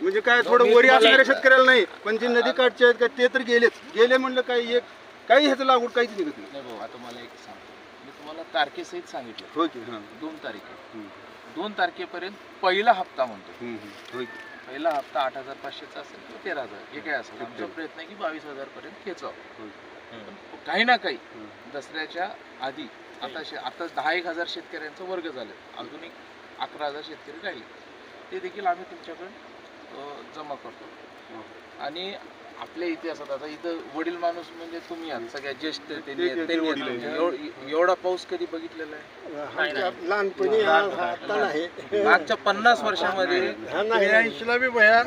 म्हणजे काय थोडं वरी असणाऱ्या शेतकऱ्याला नाही पण जे नदी काठचे आहेत का ते तर गेलेच. गेले म्हणलं काही एक काही ह्याचं लागवड काहीच निघत नाही. नाही भाऊ आता मला एक सांगतो. मी तुम्हाला तारखेसहित सांगितलं. होय की हां. दोन तारीख आहे. हम्म. दोन तारखेपर्यंत पहिला हप्ता म्हणतो हम्म, हम्म. होय की. पहिला हप्ता आठ हजार पाचशेचा असेल किंवा तेरा हजार. जे काय असेल? आमचा प्रयत्न आहे की बावीस हजार पर्यंत खेचावं. होय. पण काही ना काही हम्म. दसऱ्याच्या आधी आता शे आता दहा एक हजार शेतकऱ्यांचा वर्ग झाले. अजून एक अकरा हजार शेतकरी राहिले. ते देखील आम्ही तुमच्याकडे जमा करतो. आणि आपल्या इतिहासात आता इथं वडील माणूस म्हणजे तुम्ही आहात सगळ्यात ज्येष्ठ त्यांनी. एवढ- पाऊस कधी बघितलेला आहे? लहानपणी मागच्या पन्नास वर्षामध्ये ऐंशीला बी भया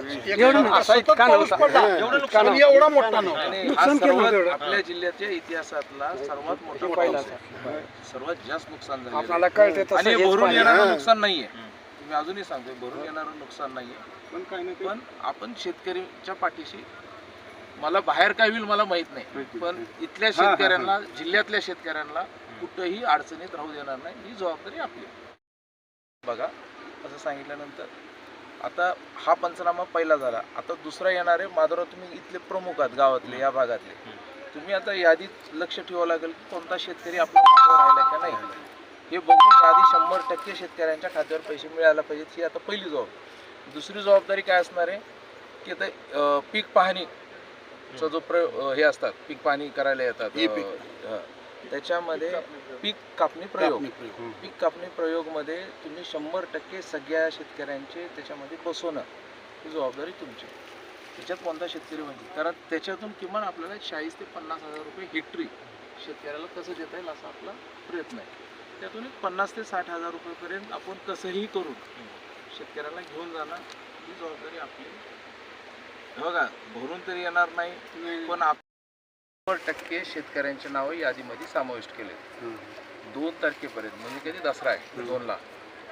असा इतका नव्हता. पण एवढा मोठा हा आपल्या जिल्ह्याच्या इतिहासातला सर्वात मोठा पाऊस आहे. सर्वात जास्त नुकसान झालं आपल्याला कळते तसं आणि भरून. येणारं हा. नुकसान नाहीये. तुम्ही अजूनही सांगतोय भरून येणारं नुकसान नाहीये. पण काही ना काही पण आपण शेतकरीच्या पाठीशी मला बाहेर काय होईल मला माहीत नाही. पण नाही. इथल्या. शेतकऱ्यांना जिल्ह्यातल्या शेतकऱ्यांना कुठंही अडचणीत राहू देणार नाही. ही जबाबदारी आपली बघा असं सांगितल्यानंतर आता हा पंचनामा पहिला झाला. आता दुसरा येणारे माधवराव तुम्ही इथले प्रमुख आहात गावातले या भागातले. तुम्ही आता यादीत लक्ष ठेवावं लागेल की कोणता शेतकरी आपल्या मागं राहिला का नाही. हे बघून यादी शंभर टक्के शेतकऱ्यांच्या खात्यावर पैसे मिळायला पाहिजेत ही आता पहिली जबाबदारी. दुसरी जबाबदारी काय असणार आहे? की आता पीक पाहणीचा जो प्र हे असतात पीक पाहणी करायला येतात. त्याच्यामध्ये पीक कापणी प्रयोग. पीक कापणी प्रयोगमध्ये तुम्ही शंभर टक्के सगळ्या शेतकऱ्यांचे त्याच्यामध्ये बसवणं ही जबाबदारी तुमची. त्याच्यात कोणता शेतकरी म्हणजे? कारण त्याच्यातून किमान आपल्याला चाळीस ते पन्नास हजार रुपये हेक्टरी शेतकऱ्याला कसं देता येईल असा आपला प्रयत्न आहे. त्यातून एक पन्नास ते साठ हजार रुपयेपर्यंत आपण कसंही करून शेतकऱ्याला घेऊन जाणं ही जबाबदारी आपली बघा भरून तरी येणार नाही पण आपण टक्के शेतकऱ्यांचे नावं यादीमध्ये समाविष्ट केले. दोन तारखेपर्यंत म्हणजे कधी दसरा आहे दोनला.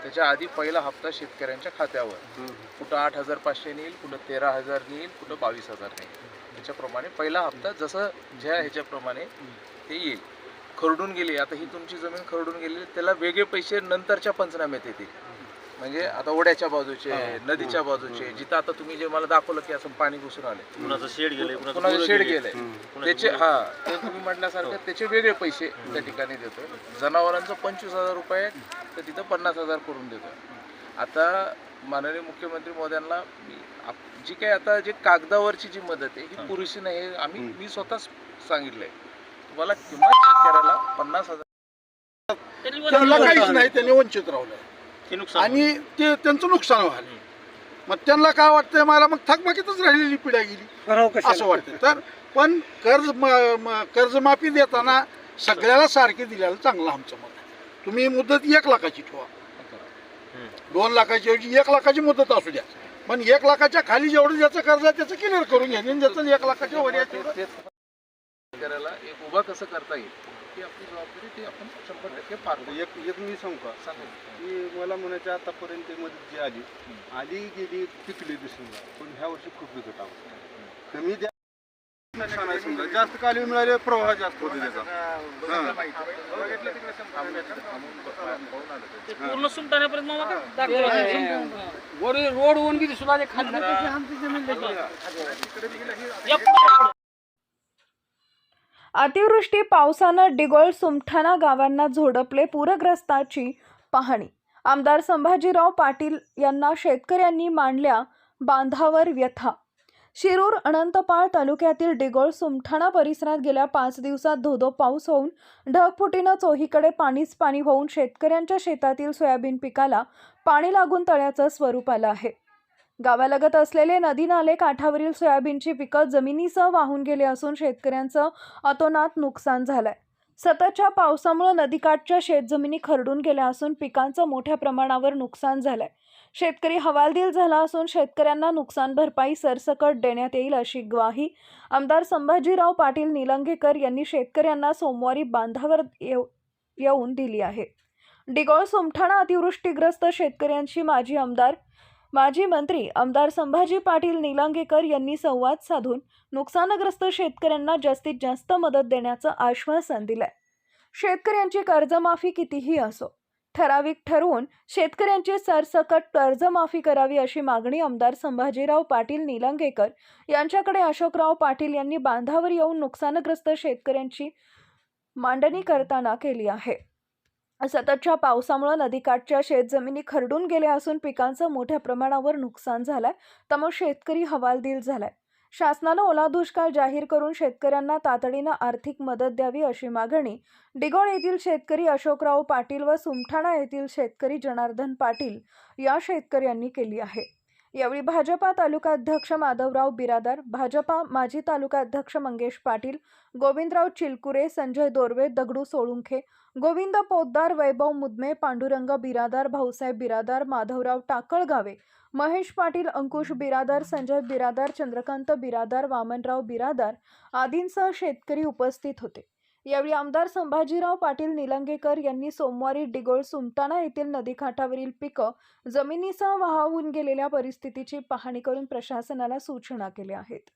त्याच्या आधी पहिला हप्ता शेतकऱ्यांच्या खात्यावर. कुठं आठ हजार पाचशे नेईल कुठं तेरा हजार नेईल कुठं बावीस हजार नेईल. त्याच्याप्रमाणे पहिला हप्ता जसं ज्या ह्याच्याप्रमाणे ते येईल. खरडून गेली आता ही तुमची जमीन खरडून गेली त्याला वेगळे पैसे नंतरच्या पंचनाम्यात येतील. म्हणजे आता ओढ्याच्या बाजूचे नदीच्या बाजूचे जिथं आता तुम्ही जे मला दाखवलं की असं पाणी घुसून आले. कुणाचं शेड गेलंय कुणाचं शेड हम्म. त्याचे हा ते तुम्ही म्हटल्यासारखं त्याचे वेगळे पैसे त्या ठिकाणी देतोय. जनावरांचं पंचवीस हजार रुपये तर तिथं पन्नास हजार करून देतोय. आता माननीय मुख्यमंत्री महोदयांना मी आप- जी काही आता जे कागदावरची जी मदत आहे ही पुरेशी नाही हे आम्ही मी स्वतःच सांगितलंय. तुम्हाला किमान शेतकऱ्याला पन्नास काहीच नाही त्यांनी वंचित राहिलं ते नुकसान आणि ते त्यांचं नुकसान व्हालं मग त्यांना काय वाटतंय मला? मग थकबाकीतच राहिलेली पिढ्या गेली. असं वाटतं तर पण कर्ज म- म- कर्जमाफी देताना सगळ्याला सारखे दिल्याला चांगलं आमचं मत आहे. तुम्ही मुदत एक लाखाची ठेवा. दोन लाखाची ऐवजी एक लाखाची मुदत असू द्या. पण एक लाखाच्या खाली जेवढं ज्याचं कर्ज आहे त्याचं क्लिअर करून घ्या. आणि ज्याचं एक लाखाच्या वर आहे तेवढं तेच शेतकऱ्याला एक उभा कसं करता येईल ही आपली जबाबदारी ती आपण शंभर टक्के पार एक एक मी सांगू का? सांगू. की मला म्हणायचं आतापर्यंत ते मदत जी आली आली गेली पिकली दिसून पण ह्या वर्षी खूप बिकट आहे कमी द्या. नुकसान आहे समजा जास्त काली मिळाले प्रवाह जास्त होते त्याचा. हां. पूर्ण सुमटाण्यापर्यंत मामा का? दाखवलं वर रोड होऊन बी दिसू लागले खाली. अतिवृष्टी पावसानं डिगोळ सुमठाणा गावांना झोडपले पूरग्रस्ताची पाहणी. आमदार संभाजीराव पाटील यांना शेतकऱ्यांनी मांडल्या बांधावर व्यथा. शिरूर अनंतपाळ तालुक्यातील डिगोळ सुमठाणा परिसरात गेल्या पाच दिवसात धोधो पाऊस होऊन ढगफुटीनं चोहीकडे पाणीच पाणी होऊन शेतकऱ्यांच्या शेतातील सोयाबीन पिकाला पाणी लागून तळ्याचं स्वरूप आलं आहे. गावालगत असलेले नदी नाले काठावरील सोयाबीनची पिकं जमिनीसह वाहून गेले असून शेतकऱ्यांचं अतोनात नुकसान झालंय. सततच्या पावसामुळे नदीकाठच्या शेतजमिनी खरडून गेल्या असून पिकांचं मोठ्या प्रमाणावर नुकसान झालंय. शेतकरी हवालदिल झाला असून शेतकऱ्यांना नुकसान भरपाई सरसकट देण्यात येईल अशी ग्वाही आमदार संभाजीराव पाटील निलंगेकर यांनी शेतकऱ्यांना सोमवारी बांधावर येऊ येऊन दिली आहे. डिगोळ सुमठाणा अतिवृष्टीग्रस्त शेतकऱ्यांशी माजी आमदार माजी मंत्री आमदार संभाजी पाटील निलंगेकर यांनी संवाद साधून नुकसानग्रस्त शेतकऱ्यांना जास्तीत जास्त मदत देण्याचं आश्वासन दिलंय. शेतकऱ्यांची कर्जमाफी कितीही असो ठराविक ठरवून शेतकऱ्यांची सरसकट कर्जमाफी करावी अशी मागणी आमदार संभाजीराव पाटील निलंगेकर यांच्याकडे अशोकराव पाटील यांनी बांधावर येऊन नुकसानग्रस्त शेतकऱ्यांची मांडणी करताना केली आहे. सततच्या पावसामुळे नदीकाठच्या शेतजमिनी खरडून गेल्या असून पिकांचं मोठ्या प्रमाणावर नुकसान झालंय. त्यामुळे शेतकरी हवालदिल झालाय. शासनानं ओला दुष्काळ जाहीर करून शेतकऱ्यांना तातडीनं आर्थिक मदत द्यावी अशी मागणी. डिगोळ येथील शेतकरी अशोकराव पाटील व सुमठाणा येथील शेतकरी जनार्दन पाटील या शेतकऱ्यांनी केली आहे. यावेळी भाजपा तालुका अध्यक्ष माधवराव बिरादार भाजपा माजी तालुका अध्यक्ष मंगेश पाटील गोविंदराव चिलकुरे संजय दोरवे दगडू सोळुंखे गोविंद पोद्दार वैभव मुदमे पांडुरंग बिरादार भाऊसाहेब बिरादार माधवराव टाकळगावे महेश पाटील अंकुश बिरादार संजय बिरादार चंद्रकांत बिरादार वामनराव बिरादार आदींसह शेतकरी उपस्थित होते. यावेळी आमदार संभाजीराव पाटील निलंगेकर यांनी सोमवारी डिगोळ सुमताना येथील नदीकाठावरील पिकं जमिनीसह वाहून गेलेल्या परिस्थितीची पाहणी करून प्रशासनाला सूचना केल्या आहेत.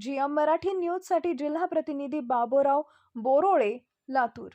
जी एम मराठी न्यूजसाठी जिल्हा प्रतिनिधी बाबोराव बोरोळे लातूर.